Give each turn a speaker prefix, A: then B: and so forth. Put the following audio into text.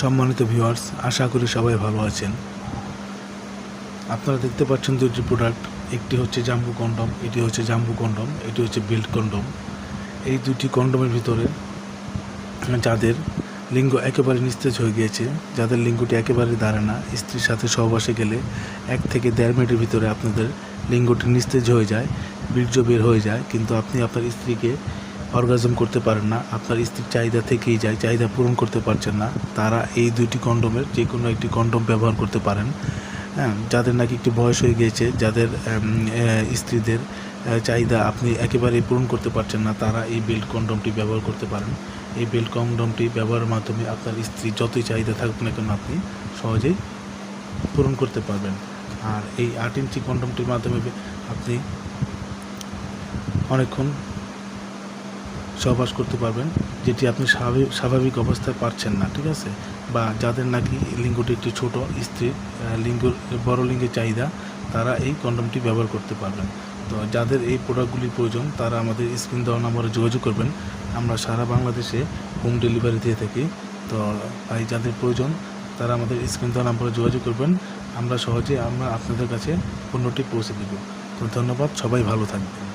A: সম্মানিত ভিউয়ার্স আশা করি সবাই ভালো আছেন। আপনারা দেখতে পাচ্ছেন দুটি প্রোডাক্ট একটি হচ্ছে জাম্বু কন্ডম, এটি হচ্ছে জাম্বু কন্ডম, এটি হচ্ছে বেল্ট কন্ডম। এই দুটি কন্ডমের ভিতরে যাদের লিঙ্গ একেবারে নিস্তেজ হয়ে গিয়েছে, যাদের লিঙ্গটি একেবারে দাঁড়ে না, স্ত্রীর সাথে সহবাসে গেলে এক থেকে দেড় মিনিটের ভিতরে আপনাদের লিঙ্গটি নিস্তেজ হয়ে যায়, বীর্য বের হয়ে যায়, কিন্তু আপনি আপনার স্ত্রীকে অর্গাজম করতে পারেন না, আপনার স্ত্রীর চাহিদা থেকেই যায়, চাহিদা পূরণ করতে পারছেন না, তারা এই দুইটি কন্ডোমের যে কোনো একটি কন্ডোম ব্যবহার করতে পারেন। হ্যাঁ যাদের নাকি একটু বয়স হয়ে গিয়েছে, যাদের স্ত্রীদের চাহিদা আপনি একেবারেই পূরণ করতে পারছেন না, তারা এই বেল্ট কন্ডোমটি ব্যবহার করতে পারেন। এই বেল্ট কন্ডোমটি ব্যবহারের মাধ্যমে আপনার স্ত্রী যতই চাহিদা থাকুক না কেন, আপনি সহজেই পূরণ করতে পারবেন। আর এই আট ইঞ্চি কন্ডোমটির মাধ্যমে আপনি অনেকক্ষণ সহবাস করতে পারবেন, যেটি আপনি স্বাভাবিক স্বাভাবিক অবস্থায় পারছেন না, ঠিক আছে? বা যাদের নাকি লিঙ্গটি একটি ছোট স্ত্রী লিঙ্গ, বড় লিঙ্গের চাহিদা, তারা এই কন্ডোমটি ব্যবহার করতে পারবেন। তো যাদের এই প্রোডাক্টগুলি প্রয়োজন, তারা আমাদের স্ক্রিন দেওয়া নম্বরে যোগাযোগ করবেন। আমরা সারা বাংলাদেশে হোম ডেলিভারি দিয়ে থাকি। তো ভাই যাদের প্রয়োজন, তারা আমাদের স্ক্রিন দেওয়া নম্বরে যোগাযোগ করবেন। আমরা সহজে আমরা আপনাদের কাছে পণ্যটি পৌঁছে দেব। তো ধন্যবাদ, সবাই ভালো থাকবেন।